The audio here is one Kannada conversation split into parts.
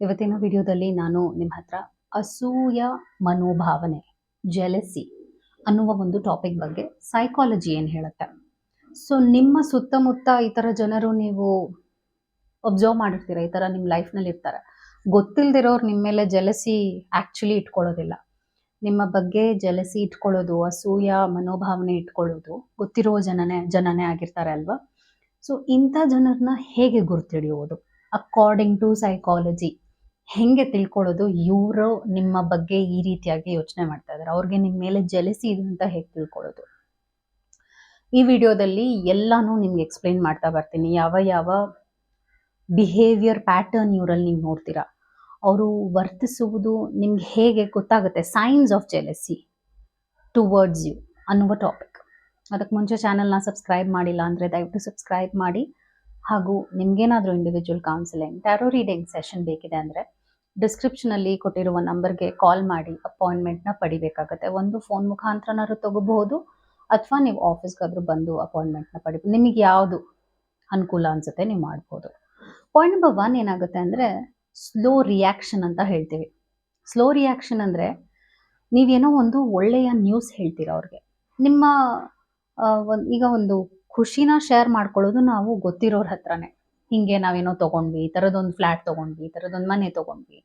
ಇವತ್ತಿನ ವಿಡಿಯೋದಲ್ಲಿ ನಾನು ನಿಮ್ಮ ಹತ್ರ ಅಸೂಯ ಮನೋಭಾವನೆ ಜೆಲಸಿ ಅನ್ನುವ ಒಂದು ಟಾಪಿಕ್ ಬಗ್ಗೆ ಸೈಕಾಲಜಿ ಏನು ಹೇಳುತ್ತೆ. ಸೊ ನಿಮ್ಮ ಸುತ್ತಮುತ್ತ ಈ ಥರ ಜನರು ನೀವು ಒಬ್ಸರ್ವ್ ಮಾಡಿರ್ತೀರ? ಈ ಥರ ನಿಮ್ಮ ಲೈಫ್ನಲ್ಲಿ ಇರ್ತಾರೆ. ಗೊತ್ತಿಲ್ಲದಿರೋರು ನಿಮ್ಮ ಮೇಲೆ ಜೆಲಸಿ ಆ್ಯಕ್ಚುಲಿ ಇಟ್ಕೊಳ್ಳೋದಿಲ್ಲ. ನಿಮ್ಮ ಬಗ್ಗೆ ಜಲಸಿ ಇಟ್ಕೊಳ್ಳೋದು, ಅಸೂಯ ಮನೋಭಾವನೆ ಇಟ್ಕೊಳ್ಳೋದು ಗೊತ್ತಿರೋ ಜನನೇ ಜನನೇ ಆಗಿರ್ತಾರೆ ಅಲ್ವಾ? ಸೊ ಇಂಥ ಜನರನ್ನ ಹೇಗೆ ಗುರ್ತಿಡಿಯೋದು? ಅಕಾರ್ಡಿಂಗ್ ಟು ಸೈಕಾಲಜಿ ಹೆಂಗೆ ತಿಳ್ಕೊಳ್ಳೋದು? ಇವರು ನಿಮ್ಮ ಬಗ್ಗೆ ಈ ರೀತಿಯಾಗಿ ಯೋಚನೆ ಮಾಡ್ತಾ ಇದ್ದಾರೆ ಅವ್ರಿಗೆ ನಿಮ್ಮ ಮೇಲೆ ಜಲಸಿ ಇದೆ ಅಂತ ಹೇಗೆ ತಿಳ್ಕೊಳ್ಳೋದು? ಈ ವಿಡಿಯೋದಲ್ಲಿ ಎಲ್ಲಾನು ನಿಮ್ಗೆ ಎಕ್ಸ್ಪ್ಲೈನ್ ಮಾಡ್ತಾ ಬರ್ತೀನಿ. ಯಾವ ಯಾವ ಬಿಹೇವಿಯರ್ ಪ್ಯಾಟರ್ನ್ ಇವರಲ್ಲಿ ನೀವು ನೋಡ್ತೀರಾ? ಅವರು ವರ್ತಿಸುವುದು ನಿಮ್ಗೆ ಹೇಗೆ ಗೊತ್ತಾಗುತ್ತೆ? Signs of jealousy towards you ಅನ್ನುವ ಟಾಪಿಕ್ ಅದಕ್ಕೆ ಮುಂಚೆ ಚಾನಲ್ನ ಸಬ್ಸ್ಕ್ರೈಬ್ ಮಾಡಿಲ್ಲ ಅಂದರೆ ದಯವಿಟ್ಟು ಸಬ್ಸ್ಕ್ರೈಬ್ ಮಾಡಿ. ಹಾಗೂ ನಿಮ್ಗೇನಾದರೂ individual counselling tarot reading session ಬೇಕಿದೆ ಅಂದರೆ ಡಿಸ್ಕ್ರಿಪ್ಷನಲ್ಲಿ ಕೊಟ್ಟಿರುವ ನಂಬರ್ಗೆ ಕಾಲ್ ಮಾಡಿ ಅಪಾಯಿಂಟ್ಮೆಂಟ್ನ ಪಡಿಬೇಕಾಗತ್ತೆ. ಒಂದು ಫೋನ್ ಮುಖಾಂತರನಾದ್ರು ತಗೋಬಹುದು ಅಥವಾ ನೀವು ಆಫೀಸ್ಗಾದರೂ ಬಂದು ಅಪಾಯಿಂಟ್ಮೆಂಟ್ನ ಪಡಿಬೋದು ನಿಮಗೆ ಯಾವುದು ಅನುಕೂಲ ಅನಿಸುತ್ತೆ ನೀವು ಮಾಡ್ಬೋದು. ಪಾಯಿಂಟ್ ನಂಬರ್ ಒನ್ ಏನಾಗುತ್ತೆ ಅಂದರೆ ಸ್ಲೋ ರಿಯಾಕ್ಷನ್ ಅಂತ ಹೇಳ್ತೀವಿ. ಸ್ಲೋ ರಿಯಾಕ್ಷನ್ ಅಂದರೆ ನೀವೇನೋ ಒಂದು ಒಳ್ಳೆಯ ನ್ಯೂಸ್ ಹೇಳ್ತೀರ ಅವ್ರಿಗೆ. ನಿಮ್ಮ ಒಂದು, ಈಗ ಒಂದು ಖುಷಿನ ಶೇರ್ ಮಾಡ್ಕೊಳ್ಳೋದು ನಾವು ಗೊತ್ತಿರೋರ ಹತ್ರನೇ. ಹಿಂಗೆ ನಾವೇನೋ ತಗೊಂಡ್ವಿ, ಈ ಥರದೊಂದು ಫ್ಲ್ಯಾಟ್ ತೊಗೊಂಡ್ವಿ, ಈ ಥರದೊಂದು ಮನೆ ತೊಗೊಂಡ್ವಿ,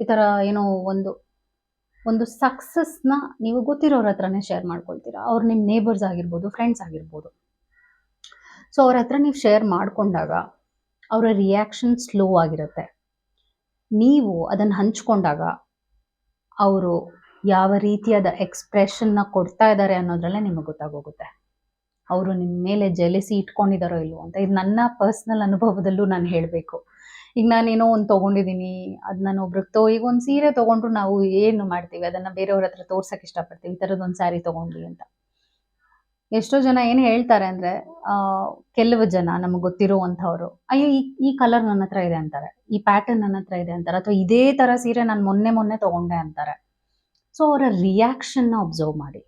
ಈ ಥರ ಏನೋ ಒಂದು ಒಂದು ಸಕ್ಸಸ್ನ ನೀವು ಗೊತ್ತಿರೋರ ಹತ್ರನೇ ಶೇರ್ ಮಾಡ್ಕೊಳ್ತೀರಾ. ಅವ್ರು ನಿಮ್ಮ ನೇಬರ್ಸ್ ಆಗಿರ್ಬೋದು ಫ್ರೆಂಡ್ಸ್ ಆಗಿರ್ಬೋದು. ಸೊ ಅವ್ರ ಹತ್ರ ನೀವು ಶೇರ್ ಮಾಡಿಕೊಂಡಾಗ ಅವರ ರಿಯಾಕ್ಷನ್ ಸ್ಲೋ ಆಗಿರುತ್ತೆ. ನೀವು ಅದನ್ನು ಹಂಚ್ಕೊಂಡಾಗ ಅವರು ಯಾವ ರೀತಿಯಾದ ಎಕ್ಸ್ಪ್ರೆಷನ್ನ ಕೊಡ್ತಾ ಇದ್ದಾರೆ ಅನ್ನೋದ್ರಲ್ಲೇ ನಿಮಗೆ ಗೊತ್ತಾಗೋಗುತ್ತೆ. ಅವರು ನಿಮ್ಮ ಮೇಲೆ ಜಲಿಸಿ ಇಟ್ಕೊಂಡಿದ್ದಾರೋ ಇಲ್ವೋ ಅಂತ. ಇದು ನನ್ನ ಪರ್ಸ್ನಲ್ ಅನುಭವದಲ್ಲೂ ನಾನು ಹೇಳಬೇಕು. ಈಗ ನಾನೇನೋ ಒಂದು ತೊಗೊಂಡಿದ್ದೀನಿ ಅದು ನಾನು ಒಬ್ರಿಗೆ ತೋ, ಈಗ ಒಂದು ಸೀರೆ ತೊಗೊಂಡ್ರು ನಾವು ಏನು ಮಾಡ್ತೀವಿ? ಅದನ್ನು ಬೇರೆಯವ್ರ ಹತ್ರ ತೋರ್ಸಕ್ಕೆ ಇಷ್ಟಪಡ್ತೀವಿ. ಈ ಥರದ್ದೊಂದು ಸ್ಯಾರಿ ತೊಗೊಂಡ್ವಿ ಅಂತ. ಎಷ್ಟೋ ಜನ ಏನು ಹೇಳ್ತಾರೆ ಅಂದರೆ ಕೆಲವು ಜನ ನಮಗೆ ಗೊತ್ತಿರುವಂಥವ್ರು, ಅಯ್ಯೋ, ಈ ಈ ಕಲರ್ ನನ್ನ ಹತ್ರ ಇದೆ ಅಂತಾರೆ. ಈ ಪ್ಯಾಟರ್ನ್ ನನ್ನ ಹತ್ರ ಇದೆ ಅಂತಾರೆ. ಅಥವಾ ಇದೇ ಥರ ಸೀರೆ ನಾನು ಮೊನ್ನೆ ಮೊನ್ನೆ ತೊಗೊಂಡೆ ಅಂತಾರೆ. ಸೊ ಅವರ ರಿಯಾಕ್ಷನ್ನ ಒಬ್ಸರ್ವ್ ಮಾಡಿ.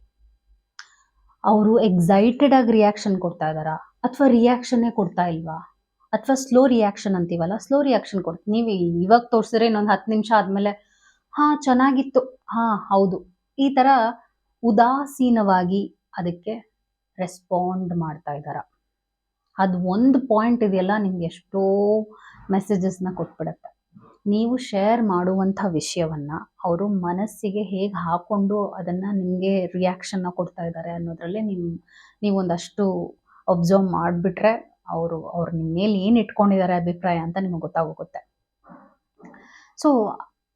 ಅವರು ಎಕ್ಸೈಟೆಡ್ ಆಗಿ ರಿಯಾಕ್ಷನ್ ಕೊಡ್ತಾ ಇದ್ದಾರಾ? ಅಥವಾ ರಿಯಾಕ್ಷನ್ನೇ ಕೊಡ್ತಾ ಇಲ್ವಾ? ಅಥವಾ ಸ್ಲೋ ರಿಯಾಕ್ಷನ್ ಅಂತೀವಲ್ಲ? ಸ್ಲೋ ರಿಯಾಕ್ಷನ್ ಕೊಡ್ತೀವಿ ನೀವು ಇವಾಗ ತೋರಿಸಿದ್ರೆ ಇನ್ನೊಂದು ಹತ್ತು ನಿಮಿಷ ಆದಮೇಲೆ, ಹಾಂ, ಚೆನ್ನಾಗಿತ್ತು. ಹಾಂ, ಹೌದು. ಈ ಥರ ಉದಾಸೀನವಾಗಿ ಅದಕ್ಕೆ ರೆಸ್ಪಾಂಡ್ ಮಾಡ್ತಾ ಇದ್ದಾರ? ಅದು ಒಂದು ಪಾಯಿಂಟ್ ಇದೆಯಲ್ಲ, ನಿಮ್ಗೆ ಎಷ್ಟೋ ಮೆಸೇಜಸ್ನ ಕೊಟ್ಬಿಡುತ್ತೆ. ನೀವು ಶೇರ್ ಮಾಡುವಂಥ ವಿಷಯವನ್ನು ಅವರು ಮನಸ್ಸಿಗೆ ಹೇಗೆ ಹಾಕೊಂಡು ಅದನ್ನು ನಿಮಗೆ ರಿಯಾಕ್ಷನ್ನ ಕೊಡ್ತಾ ಇದ್ದಾರೆ ಅನ್ನೋದರಲ್ಲೇ ನಿಮ್ಮ ನೀವೊಂದಷ್ಟು ಒಬ್ಸರ್ವ್ ಮಾಡಿಬಿಟ್ರೆ ಅವರು, ಅವ್ರ ನಿಮ್ಮ ಮೇಲೆ ಏನು ಇಟ್ಕೊಂಡಿದ್ದಾರೆ ಅಭಿಪ್ರಾಯ ಅಂತ ನಿಮಗೆ ಗೊತ್ತಾಗೋಗುತ್ತೆ. ಸೊ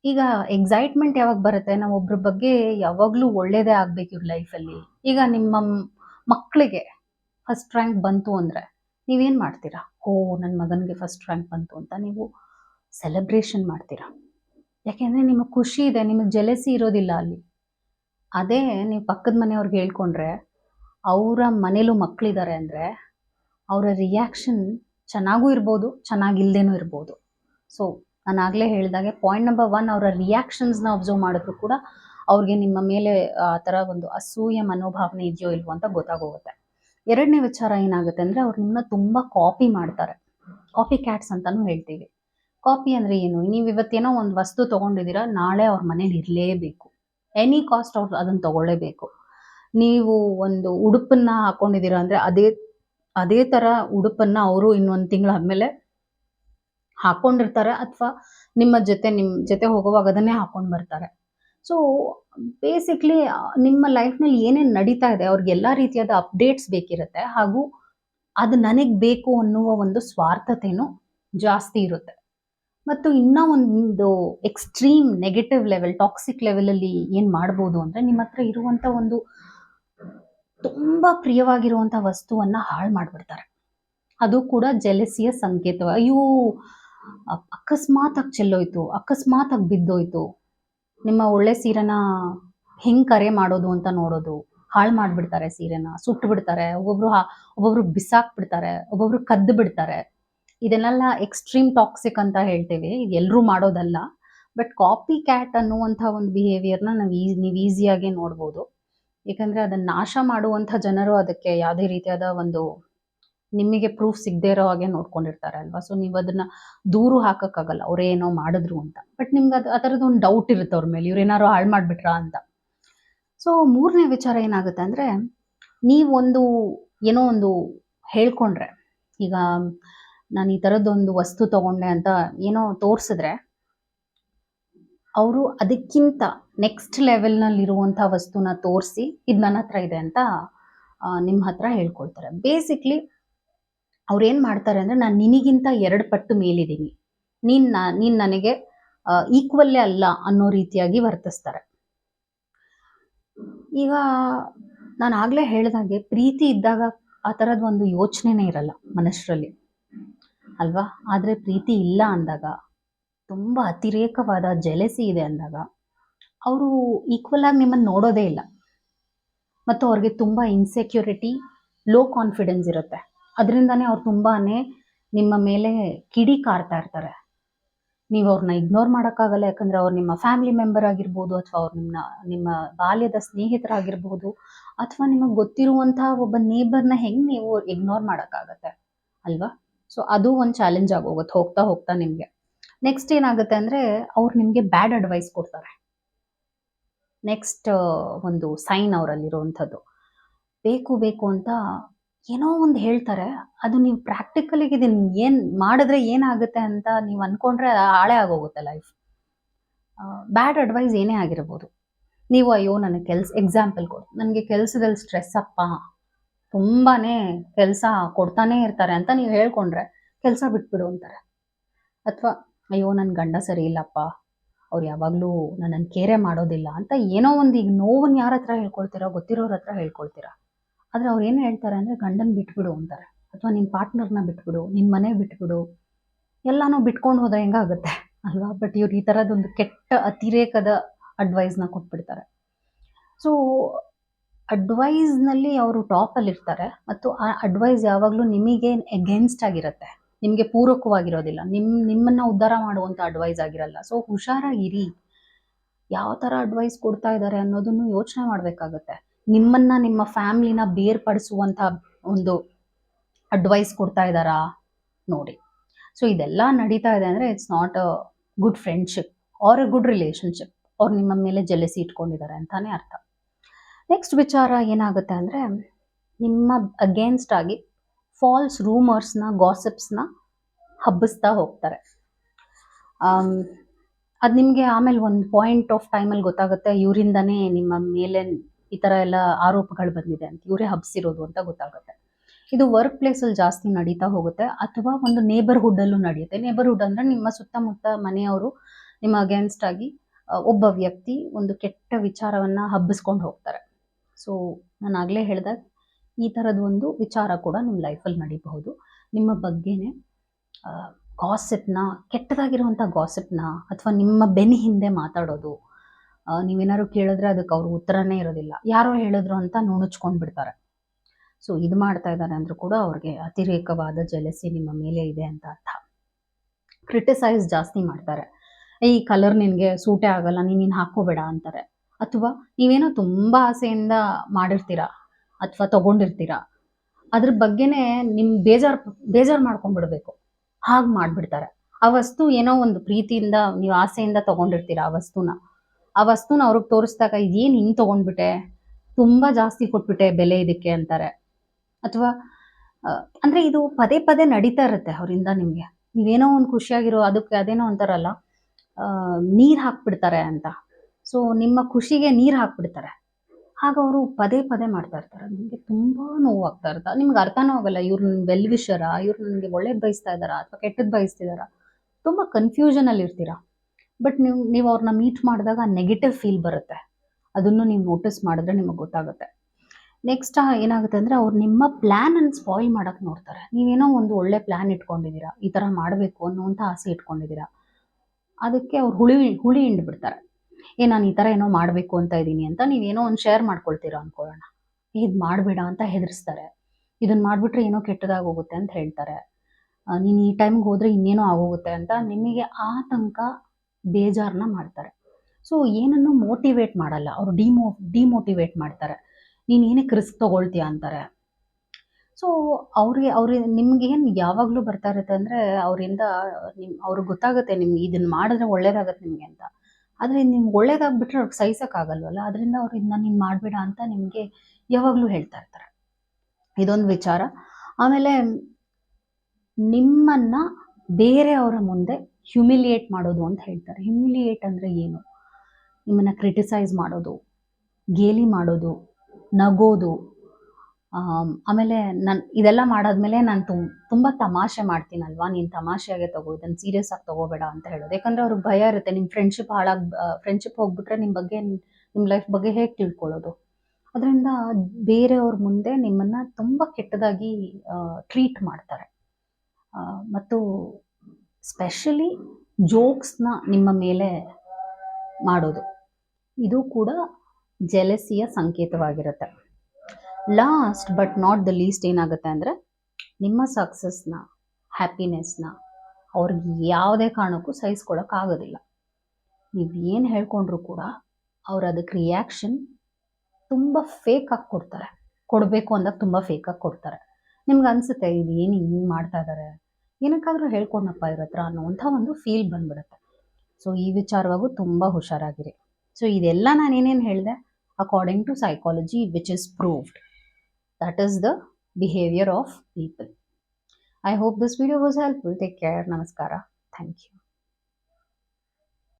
ಈಗ ಎಕ್ಸೈಟ್ಮೆಂಟ್ ಯಾವಾಗ ಬರುತ್ತೆ? ನಾವು ಒಬ್ಬರ ಬಗ್ಗೆ ಯಾವಾಗಲೂ ಒಳ್ಳೇದೇ ಆಗಬೇಕು ಇವ್ರ ಲೈಫಲ್ಲಿ ಈಗ ನಿಮ್ಮ ಮಕ್ಕಳಿಗೆ ಫಸ್ಟ್ ರ್ಯಾಂಕ್ ಬಂತು ಅಂದರೆ ನೀವೇನು ಮಾಡ್ತೀರಾ? ಓ ನನ್ನ ಮಗನಿಗೆ ಫಸ್ಟ್ ರ್ಯಾಂಕ್ ಬಂತು ಅಂತ ನೀವು ಸೆಲೆಬ್ರೇಷನ್ ಮಾಡ್ತೀರಾ? ಯಾಕೆಂದರೆ ನಿಮಗೆ ಖುಷಿ ಇದೆ, ನಿಮಗೆ ಜಲಸಿ ಇರೋದಿಲ್ಲ ಅಲ್ಲಿ. ಅದೇ ನೀವು ಪಕ್ಕದ ಮನೆಯವ್ರಿಗೆ ಹೇಳ್ಕೊಂಡ್ರೆ, ಅವರ ಮನೇಲೂ ಮಕ್ಕಳಿದ್ದಾರೆ ಅಂದರೆ, ಅವರ ರಿಯಾಕ್ಷನ್ ಚೆನ್ನಾಗೂ ಇರ್ಬೋದು ಚೆನ್ನಾಗಿಲ್ಲದೇನೂ ಇರ್ಬೋದು. ಸೊ ನಾನು ಆಗಲೇ ಹೇಳಿದಾಗೆ ಪಾಯಿಂಟ್ ನಂಬರ್ ಒನ್ ಅವರ ರಿಯಾಕ್ಷನ್ಸ್ನ ಅಬ್ಸರ್ವ್ ಮಾಡಿದ್ರು ಕೂಡ ಅವ್ರಿಗೆ ನಿಮ್ಮ ಮೇಲೆ ಆ ಥರ ಒಂದು ಅಸೂಯ, ಮನೋಭಾವನೆ ಇದೆಯೋ ಇಲ್ವೋ ಅಂತ ಗೊತ್ತಾಗೋಗುತ್ತೆ. ಎರಡನೇ ವಿಚಾರ ಏನಾಗುತ್ತೆ ಅಂದರೆ ಅವ್ರು ನಿಮ್ಮನ್ನ ತುಂಬ ಕಾಪಿ ಮಾಡ್ತಾರೆ. ಕಾಪಿ ಕ್ಯಾಟ್ಸ್ ಅಂತಲೂ ಹೇಳ್ತೀವಿ. ಕಾಪಿ ಅಂದ್ರೆ ಏನು? ನೀವು ಇವತ್ತೇನೋ ಒಂದು ವಸ್ತು ತೊಗೊಂಡಿದ್ದೀರಾ, ನಾಳೆ ಅವ್ರ ಮನೇಲಿ ಇರಲೇಬೇಕು. ಎನಿ ಕಾಸ್ಟ್ ಅವ್ರು ಅದನ್ನು ತಗೊಳ್ಳೇಬೇಕು. ನೀವು ಒಂದು ಉಡುಪನ್ನ ಹಾಕ್ಕೊಂಡಿದ್ದೀರಾ ಅಂದ್ರೆ ಅದೇ ಅದೇ ತರ ಉಡುಪನ್ನ ಅವರು ಇನ್ನೊಂದು ತಿಂಗಳಾದಮೇಲೆ ಹಾಕೊಂಡಿರ್ತಾರೆ ಅಥವಾ ನಿಮ್ಮ ಜೊತೆ ನಿಮ್ಮ ಜೊತೆ ಹೋಗುವಾಗ ಅದನ್ನೇ ಹಾಕ್ಕೊಂಡು ಬರ್ತಾರೆ. ಸೊ ಬೇಸಿಕ್ಲಿ ನಿಮ್ಮ ಲೈಫ್ನಲ್ಲಿ ಏನೇನು ನಡೀತಾ ಇದೆ ಅವ್ರಿಗೆಲ್ಲ ರೀತಿಯಾದ ಅಪ್ಡೇಟ್ಸ್ ಬೇಕಿರುತ್ತೆ ಹಾಗೂ ಅದು ನನಗೆ ಬೇಕು ಅನ್ನುವ ಒಂದು ಸ್ವಾರ್ಥತೆನೂ ಜಾಸ್ತಿ ಇರುತ್ತೆ. ಮತ್ತು ಇನ್ನೂ ಒಂದು ಎಕ್ಸ್ಟ್ರೀಮ್ ನೆಗೆಟಿವ್ ಲೆವೆಲ್ ಟಾಕ್ಸಿಕ್ ಲೆವೆಲಲ್ಲಿ ಏನು ಮಾಡ್ಬೋದು ಅಂದ್ರೆ ನಿಮ್ಮ ಹತ್ರ ಇರುವಂಥ ಒಂದು ತುಂಬಾ ಪ್ರಿಯವಾಗಿರುವಂಥ ವಸ್ತುವನ್ನ ಹಾಳು ಮಾಡಿಬಿಡ್ತಾರೆ. ಅದು ಕೂಡ ಜಲಸಿಯ ಸಂಕೇತ ಅಯ್ಯೋ ಅಕಸ್ಮಾತಾಗಿ ಚೆಲ್ಲೋಯ್ತು, ಅಕಸ್ಮಾತಾಗಿ ಬಿದ್ದೋಯ್ತು. ನಿಮ್ಮ ಒಳ್ಳೆ ಸೀರೆನ ಹೆಂಗೆ ಕರೆ ಮಾಡೋದು ಅಂತ ನೋಡೋದು. ಹಾಳು ಮಾಡಿಬಿಡ್ತಾರೆ ಸೀರೆನ ಸುಟ್ಟು ಬಿಡ್ತಾರೆ ಒಬ್ಬೊಬ್ರು ಒಬ್ಬೊಬ್ರು ಬಿಸಾಕ್ಬಿಡ್ತಾರೆ, ಒಬ್ಬೊಬ್ರು ಕದ್ದು ಬಿಡ್ತಾರೆ ಇದನ್ನೆಲ್ಲ ಎಕ್ಸ್ಟ್ರೀಮ್ ಟಾಕ್ಸಿಕ್ ಅಂತ ಹೇಳ್ತೇವೆ. ಎಲ್ಲರೂ ಮಾಡೋದಲ್ಲ. ಬಟ್ ಕಾಪಿ ಕ್ಯಾಟ್ ಅನ್ನುವಂಥ ಒಂದು ಬಿಹೇವಿಯರ್ನ ನಾವು ಈಸ್ ನೀವು ಈಸಿಯಾಗಿ ನೋಡ್ಬೋದು. ಏಕೆಂದರೆ ಅದನ್ನು ನಾಶ ಮಾಡುವಂಥ ಜನರು ಅದಕ್ಕೆ ಯಾವುದೇ ರೀತಿಯಾದ ಒಂದು ನಿಮಗೆ ಪ್ರೂಫ್ ಸಿಗದೇ ಇರೋ ಹಾಗೆ ನೋಡ್ಕೊಂಡಿರ್ತಾರೆ ಅಲ್ವಾ? ಸೊ ನೀವು ಅದನ್ನ ದೂರು ಹಾಕಕ್ಕಾಗಲ್ಲ. ಅವ್ರೇನೋ ಮಾಡಿದ್ರು ಅಂತ. ಬಟ್ ನಿಮ್ಗೆ ಅದು, ಆ ಒಂದು ಡೌಟ್ ಇರುತ್ತೆ ಅವ್ರ ಮೇಲೆ. ಇವ್ರೇನಾರು ಹಾಳು ಮಾಡಿಬಿಟ್ರಾ ಅಂತ. ಸೊ ಮೂರನೇ ವಿಚಾರ ಏನಾಗುತ್ತೆ ಅಂದರೆ ನೀವೊಂದು ಏನೋ ಒಂದು ಹೇಳ್ಕೊಂಡ್ರೆ, ಈಗ ನಾನು ಈ ಥರದ್ದೊಂದು ವಸ್ತು ತಗೊಂಡೆ ಅಂತ ಏನೋ ತೋರಿಸಿದ್ರೆ, ಅವರು ಅದಕ್ಕಿಂತ ನೆಕ್ಸ್ಟ್ ಲೆವೆಲ್ನಲ್ಲಿರುವಂಥ ವಸ್ತುನ ತೋರಿಸಿ ಇದು ನನ್ನ ಹತ್ರ ಇದೆ ಅಂತ ನಿಮ್ಮ ಹತ್ರ ಹೇಳ್ಕೊಳ್ತಾರೆ ಬೇಸಿಕ್ಲಿ ಏನು ಮಾಡ್ತಾರೆ ಅಂದರೆ ನಾನು ನಿನಗಿಂತ ಎರಡು ಪಟ್ಟು ಮೇಲಿದ್ದೀನಿ. ನೀನು ನೀನು ನನಗೆ ಈಕ್ವಲ್ಲೇ ಅಲ್ಲ ಅನ್ನೋ ರೀತಿಯಾಗಿ ವರ್ತಿಸ್ತಾರೆ. ಈಗ ನಾನು ಆಗಲೇ ಹೇಳಿದಾಗೆ, ಪ್ರೀತಿ ಇದ್ದಾಗ ಆ ಥರದ ಒಂದು ಯೋಚನೆನೇ ಇರಲ್ಲ ಮನುಷ್ಯರಲ್ಲಿ ಅಲ್ವಾ? ಆದರೆ ಪ್ರೀತಿ ಇಲ್ಲ ಅಂದಾಗ, ತುಂಬ ಅತಿರೇಕವಾದ ಜೆಲೆಸಿ ಇದೆ ಅಂದಾಗ, ಅವರು ಈಕ್ವಲ್ ಆಗಿ ನಿಮ್ಮನ್ನು ನೋಡೋದೇ ಇಲ್ಲ. ಮತ್ತು ಅವ್ರಿಗೆ ತುಂಬ ಇನ್ಸೆಕ್ಯೂರಿಟಿ ಲೋ ಕಾನ್ಫಿಡೆನ್ಸ್ ಇರುತ್ತೆ. ಅದರಿಂದನೇ ಅವ್ರು ತುಂಬಾ ನಿಮ್ಮ ಮೇಲೆ ಕಿಡಿ ಕಾರ್ತಾ ಇರ್ತಾರೆ. ನೀವು ಅವ್ರನ್ನ ಇಗ್ನೋರ್ ಮಾಡೋಕ್ಕಾಗಲ್ಲ, ಯಾಕಂದರೆ ಅವ್ರು ನಿಮ್ಮ ಫ್ಯಾಮಿಲಿ ಮೆಂಬರ್ ಆಗಿರ್ಬೋದು ಅಥವಾ ಅವ್ರು ನಿಮ್ಮ ನಿಮ್ಮ ಬಾಲ್ಯದ ಸ್ನೇಹಿತರಾಗಿರ್ಬೋದು ಅಥವಾ ನಿಮಗೆ ಗೊತ್ತಿರುವಂತಹ ಒಬ್ಬ ನೇಬರ್ನ ಹೆಂಗೆ ನೀವು ಇಗ್ನೋರ್ ಮಾಡೋಕ್ಕಾಗತ್ತೆ? ಅಲ್ವಾ? ಸೊ ಅದು ಒಂದು ಚಾಲೆಂಜ್ ಆಗೋಗುತ್ತೆ, ಹೋಗ್ತಾ ಹೋಗ್ತಾ ನಿಮಗೆ. ನೆಕ್ಸ್ಟ್ ಏನಾಗುತ್ತೆ ಅಂದರೆ, ಅವ್ರು ನಿಮಗೆ ಬ್ಯಾಡ್ ಅಡ್ವೈಸ್ ಕೊಡ್ತಾರೆ. ನೆಕ್ಸ್ಟ್ ಒಂದು ಸೈನ್ ಅವರಲ್ಲಿರುವಂಥದ್ದು. ಬೇಕು ಬೇಕು ಅಂತ ಏನೋ ಒಂದು ಹೇಳ್ತಾರೆ. ಅದು ನೀವು ಪ್ರಾಕ್ಟಿಕಲಿಗೆ ಇದು ಏನು ಮಾಡಿದ್ರೆ ಏನಾಗುತ್ತೆ ಅಂತ ನೀವು ಅಂದ್ಕೊಂಡ್ರೆ ಹಾಳೆ ಆಗೋಗುತ್ತೆ ಲೈಫ್ ಬ್ಯಾಡ್ ಅಡ್ವೈಸ್ ಏನೇ ಆಗಿರ್ಬೋದು. ನೀವು, ಅಯ್ಯೋ, ನನಗೆ ಕೆಲ್ಸ ಎಕ್ಸಾಂಪಲ್ ಕೊಡು. ನನಗೆ ಕೆಲಸದಲ್ಲಿ ಸ್ಟ್ರೆಸ್ ಅಪ್ಪ. ತುಂಬಾ ಕೆಲಸ ಕೊಡ್ತಾನೆ ಇರ್ತಾರೆ ಅಂತ ನೀವು ಹೇಳ್ಕೊಂಡ್ರೆ ಕೆಲಸ ಬಿಟ್ಬಿಡು ಅಂತಾರೆ. ಅಥವಾ, ಅಯ್ಯೋ ನನ್ನ ಗಂಡ ಸರಿ ಇಲ್ಲಪ್ಪ. ಅವ್ರು ಯಾವಾಗಲೂ ನನ್ನನ್ನು ಕೇರೆ ಮಾಡೋದಿಲ್ಲ ಅಂತ ಏನೋ ಒಂದು ಈಗ ನೋವನ್ನು ಯಾರ ಹತ್ರ ಹೇಳ್ಕೊಳ್ತೀರೋ ಗೊತ್ತಿರೋರ ಹತ್ರ ಹೇಳ್ಕೊಳ್ತೀರಾ ಆದರೆ ಅವ್ರು ಏನು ಹೇಳ್ತಾರೆ ಅಂದರೆ, ಗಂಡನ ಬಿಟ್ಬಿಡು ಅಂತಾರೆ. ಅಥವಾ ನಿನ್ನ ಪಾರ್ಟ್ನರ್ನ ಬಿಟ್ಬಿಡು ನಿನ್ನ ಮನೆ ಬಿಟ್ಬಿಡು, ಎಲ್ಲನೂ ಬಿಟ್ಕೊಂಡು ಹೋದ್ರೆ ಹೆಂಗಾಗುತ್ತೆ? ಅಲ್ವಾ? ಬಟ್ ಇವ್ರು ಈ ಥರದೊಂದು ಕೆಟ್ಟ ಅತಿರೇಕದ ಅಡ್ವೈಸ್ನ ಕೊಟ್ಬಿಡ್ತಾರೆ. ಸೊ ಅಡ್ವೈಸ್ನಲ್ಲಿ ಅವರು ಟಾಪಲ್ಲಿ ಇರ್ತಾರೆ. ಮತ್ತು ಆ ಅಡ್ವೈಸ್ ಯಾವಾಗಲೂ ನಿಮಗೆ ಎಗೇನ್ಸ್ಟ್ ಆಗಿರುತ್ತೆ. ನಿಮಗೆ ಪೂರಕವಾಗಿರೋದಿಲ್ಲ. ನಿಮ್ಮ ನಿಮ್ಮನ್ನು ಉದ್ಧಾರ ಮಾಡುವಂಥ ಅಡ್ವೈಸ್ ಆಗಿರಲ್ಲ. ಸೊ ಹುಷಾರಾಗಿರಿ. ಯಾವ ಥರ ಅಡ್ವೈಸ್ ಕೊಡ್ತಾ ಇದ್ದಾರೆ ಅನ್ನೋದನ್ನು ಯೋಚನೆ ಮಾಡಬೇಕಾಗತ್ತೆ. ನಿಮ್ಮನ್ನ, ನಿಮ್ಮ ಫ್ಯಾಮಿಲಿನ ಬೇರ್ಪಡಿಸುವಂಥ ಒಂದು ಅಡ್ವೈಸ್ ಕೊಡ್ತಾ ಇದ್ದಾರಾ? ನೋಡಿ. ಸೊ ಇದೆಲ್ಲ ನಡೀತಾ ಇದೆ ಅಂದರೆ it's not a good friendship or a good relationship ಅವ್ರು ನಿಮ್ಮ ಮೇಲೆ ಜೆಲೆಸಿ ಇಟ್ಕೊಂಡಿದ್ದಾರೆ ಅಂತಾನೆ ಅರ್ಥ. ನೆಕ್ಸ್ಟ್ ವಿಚಾರ ಏನಾಗುತ್ತೆ ಅಂದರೆ ನಿಮ್ಮ ಅಗೇನ್ಸ್ಟ್ ಆಗಿ ಫಾಲ್ಸ್ ರೂಮರ್ಸ್ನ ಗಾಸಿಪ್ಸ್ನ ಹಬ್ಬಿಸ್ತಾ ಹೋಗ್ತಾರೆ. ಅದು ನಿಮಗೆ ಆಮೇಲೆ ಒಂದು ಪಾಯಿಂಟ್ ಆಫ್ ಟೈಮಲ್ಲಿ ಗೊತ್ತಾಗುತ್ತೆ, ಇವರಿಂದನೇ ನಿಮ್ಮ ಮೇಲೆ ಈ ಥರ ಎಲ್ಲ ಆರೋಪಗಳು ಬಂದಿದೆ ಅಂತ, ಇವರೇ ಹಬ್ಸಿರೋದು ಅಂತ ಗೊತ್ತಾಗುತ್ತೆ. ಇದು ವರ್ಕ್ ಪ್ಲೇಸಲ್ಲಿ ಜಾಸ್ತಿ ನಡೀತಾ ಹೋಗುತ್ತೆ, ಅಥವಾ ಒಂದು ನೇಬರ್ಹುಡ್ಡಲ್ಲೂ ನಡೆಯುತ್ತೆ. ನೇಬರ್ಹುಡ್ ಅಂದರೆ ನಿಮ್ಮ ಸುತ್ತಮುತ್ತ ಮನೆಯವರು ನಿಮ್ಮ ಅಗೇನ್ಸ್ಟ್ ಆಗಿ ಒಬ್ಬ ವ್ಯಕ್ತಿ ಒಂದು ಕೆಟ್ಟ ವಿಚಾರವನ್ನು ಹಬ್ಬಿಸ್ಕೊಂಡು ಹೋಗ್ತಾರೆ. ಸೊ ನಾನು ಆಗಲೇ ಹೇಳಿದಾಗ ಈ ಥರದ ಒಂದು ವಿಚಾರ ಕೂಡ ನಿಮ್ಮ ಲೈಫಲ್ಲಿ ನಡೀಬಹುದು. ನಿಮ್ಮ ಬಗ್ಗೆನೇ ಗಾಸಿಪ್ನ ಕೆಟ್ಟದಾಗಿರುವಂಥ ಗಾಸಿಪ್ನ ಅಥವಾ ನಿಮ್ಮ ಬೆನ್ನ ಹಿಂದೆ ಮಾತಾಡೋದು ನೀವೇನಾದ್ರು ಕೇಳಿದ್ರೆ ಅದಕ್ಕೆ ಅವ್ರ ಉತ್ತರನೇ ಇರೋದಿಲ್ಲ. ಯಾರೋ ಹೇಳಿದ್ರು ಅಂತ ನುಣುಚ್ಕೊಂಡು ಬಿಡ್ತಾರೆ. ಸೊ ಇದು ಮಾಡ್ತಾ ಇದ್ದಾರೆ ಅಂದರೂ ಕೂಡ ಅವ್ರಿಗೆ ಅತಿರೇಕವಾದ ಜಲಸಿ ನಿಮ್ಮ ಮೇಲೆ ಇದೆ ಅಂತ ಅರ್ಥ. ಕ್ರಿಟಿಸೈಸ್ ಜಾಸ್ತಿ ಮಾಡ್ತಾರೆ. ಈ ಕಲರ್ ನಿನಗೆ ಸೂಟೇ ಆಗಲ್ಲ, ನೀನು ಹಾಕೋಬೇಡ ಅಂತಾರೆ. ಅಥವಾ ನೀವೇನೋ ತುಂಬ ಆಸೆಯಿಂದ ಮಾಡಿರ್ತೀರಾ ಅಥವಾ ತಗೊಂಡಿರ್ತೀರಾ, ಅದ್ರ ಬಗ್ಗೆನೇ ನಿಮ್ ಬೇಜಾರು ಬೇಜಾರು ಮಾಡ್ಕೊಂಡ್ಬಿಡ್ಬೇಕು ಹಾಗೆ ಮಾಡ್ಬಿಡ್ತಾರೆ. ಆ ವಸ್ತು ಏನೋ ಒಂದು ಪ್ರೀತಿಯಿಂದ, ನೀವು ಆಸೆಯಿಂದ ತಗೊಂಡಿರ್ತೀರ ಆ ವಸ್ತುನ. ಆ ವಸ್ತುನ ಅವ್ರಿಗೆ ತೋರಿಸಿದಾಗ ಇದೇನು ಹಿಂಗೆ ತಗೊಂಡ್ಬಿಟ್ಟೆ? ತುಂಬ ಜಾಸ್ತಿ ಕೊಟ್ಬಿಟ್ಟೆ ಬೆಲೆ ಇದಕ್ಕೆ ಅಂತಾರೆ. ಅಥವಾ ಅಂದ್ರೆ ಇದು ಪದೇ ಪದೇ ನಡೀತಾ ಇರುತ್ತೆ ಅವರಿಂದ ನಿಮಗೆ. ನೀವೇನೋ ಒಂದು ಖುಷಿಯಾಗಿರೋ, ಅದಕ್ಕೆ ಅದೇನೋ ಅಂತಾರಲ್ಲ ನೀರು ಹಾಕ್ಬಿಡ್ತಾರೆ ಅಂತ. ಸೊ ನಿಮ್ಮ ಖುಷಿಗೆ ನೀರು ಹಾಕ್ಬಿಡ್ತಾರೆ. ಆಗ ಅವರು ಪದೇ ಪದೇ ಮಾಡ್ತಾ ಇರ್ತಾರೆ. ನಿಮಗೆ ತುಂಬ ನೋವಾಗ್ತಾ ಇರ್ತಾರೆ ನಿಮ್ಗೆ ಅರ್ಥನೂ ಆಗಲ್ಲ, ಇವ್ರು ವೆಲ್ ವಿಷರ ಇವ್ರು ನನಗೆ ಒಳ್ಳೇದು ಬಯಸ್ತಾ ಇದ್ದಾರಾ ಅಥವಾ ಕೆಟ್ಟದ್ದು ತುಂಬಾ ತುಂಬ ಕನ್ಫ್ಯೂಷನಲ್ಲಿ ಇರ್ತೀರಾ? ಬಟ್ ನೀವು ನೀವು ಅವ್ರನ್ನ ಮೀಟ್ ಮಾಡಿದಾಗ ನೆಗೆಟಿವ್ ಫೀಲ್ ಬರುತ್ತೆ. ಅದನ್ನು ನೀವು ನೋಟಿಸ್ ಮಾಡಿದ್ರೆ ನಿಮಗೆ ಗೊತ್ತಾಗುತ್ತೆ. ನೆಕ್ಸ್ಟ್ ಏನಾಗುತ್ತೆ ಅಂದರೆ ಅವ್ರು ನಿಮ್ಮ ಪ್ಲ್ಯಾನನ್ನು ಸ್ಪಾಯ್ಲ್ ಮಾಡೋಕ್ಕೆ ನೋಡ್ತಾರೆ. ನೀವೇನೋ ಒಂದು ಒಳ್ಳೆ ಪ್ಲ್ಯಾನ್ ಇಟ್ಕೊಂಡಿದ್ದೀರಾ, ಈ ಥರ ಮಾಡಬೇಕು ಅನ್ನುವಂಥ ಆಸೆ ಇಟ್ಕೊಂಡಿದ್ದೀರಾ. ಅದಕ್ಕೆ ಅವ್ರು ಹುಳಿ ಹುಳಿ ಹಿಂಡ್ಬಿಡ್ತಾರೆ. ಏ, ನಾನು ಈ ಥರ ಏನೋ ಮಾಡಬೇಕು ಅಂತ ಇದ್ದೀನಿ ಅಂತ ನೀವೇನೋ ಒಂದು ಶೇರ್ ಮಾಡ್ಕೊಳ್ತೀರಾ ಅಂದ್ಕೊಳ್ಳೋಣ ಇದು ಮಾಡಬೇಡ ಅಂತ ಹೆದರ್ಸ್ತಾರೆ. ಇದನ್ನು ಮಾಡಿಬಿಟ್ರೆ ಏನೋ ಕೆಟ್ಟದಾಗಿ ಹೋಗುತ್ತೆ ಅಂತ ಹೇಳ್ತಾರೆ. ನೀನು ಈ ಟೈಮ್ಗೆ ಹೋದರೆ ಇನ್ನೇನೋ ಆಗೋಗುತ್ತೆ ಅಂತ ನಿಮಗೆ ಆತಂಕ ಬೇಜಾರನ್ನ ಮಾಡ್ತಾರೆ. ಸೊ ಏನನ್ನು ಮೋಟಿವೇಟ್ ಮಾಡಲ್ಲ. ಅವರು ಡಿಮೋ ಡಿಮೋಟಿವೇಟ್ ಮಾಡ್ತಾರೆ. ನೀನು ಏನಕ್ಕೆ ರಿಸ್ಕ್ ತೊಗೊಳ್ತೀಯ ಅಂತಾರೆ. ಸೊ ಅವ್ರಿಗೆ ಅವ್ರಿಗೆ ನಿಮ್ಗೇನು ಯಾವಾಗಲೂ ಬರ್ತಾ ಇರುತ್ತೆ ಅಂದರೆ ಅವರಿಂದ ನಿಮ್, ಅವ್ರಿಗೆ ಗೊತ್ತಾಗುತ್ತೆ ನಿಮ್ಗೆ ಇದನ್ನು ಮಾಡಿದ್ರೆ ಒಳ್ಳೇದಾಗತ್ತೆ ನಿಮಗೆ ಅಂತ. ಆದರೆ ನಿಮ್ಗೆ ಒಳ್ಳೇದಾಗ್ಬಿಟ್ರೆ ಅವ್ರಿಗೆ ಸಹಿಸೋಕ್ಕಾಗಲ್ವಲ್ಲ? ಅದರಿಂದ ಅವ್ರು ಇದನ್ನ ನೀನು ಮಾಡಬೇಡ ಅಂತ ನಿಮಗೆ ಯಾವಾಗಲೂ ಹೇಳ್ತಾ ಇರ್ತಾರೆ. ಇದೊಂದು ವಿಚಾರ. ಆಮೇಲೆ ನಿಮ್ಮನ್ನ ಬೇರೆಯವರ ಮುಂದೆ ಹ್ಯುಮಿಲಿಯೇಟ್ ಮಾಡೋದು ಅಂತ ಹೇಳ್ತಾರೆ. ಹ್ಯುಮಿಲಿಯೇಟ್ ಅಂದರೆ ಏನು? ನಿಮ್ಮನ್ನ ಕ್ರಿಟಿಸೈಸ್ ಮಾಡೋದು, ಗೇಲಿ ಮಾಡೋದು, ನಗೋದು ಆಮೇಲೆ ನಾನು, ಇದೆಲ್ಲ ಮಾಡಾದ್ಮೇಲೆ ನಾನು ತುಂಬಾ ತಮಾಷೆ ಮಾಡ್ತೀನಲ್ವಾ? ನೀನು ತಮಾಷೆಯಾಗೆ ತಗೋ ಇದನ್ನು ಸೀರಿಯಸ್ ಆಗಿ ತಗೋಬೇಡ ಅಂತ ಹೇಳೋದು. ಯಾಕಂದ್ರೆ ಅವ್ರಿಗೆ ಭಯ ಇರುತ್ತೆ ನಿಮ್ಮ ಫ್ರೆಂಡ್ಶಿಪ್ ಹಾಳಾಗಿ ಫ್ರೆಂಡ್ಶಿಪ್ ಹೋಗ್ಬಿಟ್ರೆ ನಿಮ್ಮ ಬಗ್ಗೆ ನಿಮ್ಮ ಲೈಫ್ ಬಗ್ಗೆ ಹೇಗೆ ತಿಳ್ಕೊಳ್ಳೋದು? ಅದರಿಂದ ಬೇರೆಯವ್ರ ಮುಂದೆ ನಿಮ್ಮನ್ನು ತುಂಬ ಕೆಟ್ಟದಾಗಿ ಟ್ರೀಟ್ ಮಾಡ್ತಾರೆ. ಮತ್ತು ಸ್ಪೆಷಲಿ ಜೋಕ್ಸ್ನ ನಿಮ್ಮ ಮೇಲೆ ಮಾಡೋದು. ಇದು ಕೂಡ ಜೆಲಸಿಯ ಸಂಕೇತವಾಗಿರುತ್ತೆ. Last but not the least ಏನಾಗುತ್ತೆ ಅಂದರೆ ನಿಮ್ಮ ಸಕ್ಸಸ್ನ ಹ್ಯಾಪಿನೆಸ್ನ ಅವ್ರಿಗೆ ಯಾವುದೇ ಕಾರಣಕ್ಕೂ ಸಹಿಸ್ಕೊಳಕ್ಕಾಗೋದಿಲ್ಲ ನೀವು ಏನು ಹೇಳ್ಕೊಂಡ್ರು ಕೂಡ ಅವ್ರು ಅದಕ್ಕೆ ರಿಯಾಕ್ಷನ್ ತುಂಬ ಫೇಕಾಗಿ ಕೊಡ್ತಾರೆ. ಕೊಡಬೇಕು ಅಂದಾಗ ತುಂಬ ಫೇಕಾಗಿ ಕೊಡ್ತಾರೆ. ನಿಮ್ಗೆ ಅನಿಸುತ್ತೆ, ಇದು ಏನು ಹಿಂಗೆ ಮಾಡ್ತಾ ಇದ್ದಾರೆ ಏನಕ್ಕಾದರೂ ಹೇಳ್ಕೊಂಡಪ್ಪ ಇವ್ರ ಹತ್ರ ಅನ್ನೋವಂಥ ಒಂದು ಫೀಲ್ ಬಂದ್ಬಿಡುತ್ತೆ. ಸೊ ಈ ವಿಚಾರವಾಗೂ ತುಂಬ ಹುಷಾರಾಗಿರಿ. ಸೊ ಇದೆಲ್ಲ ನಾನು ಏನೇನು ಹೇಳಿದೆ? According to psychology which is proved that is the behavior of people. I hope this video was helpful. Take care. Namaskara. Thank you.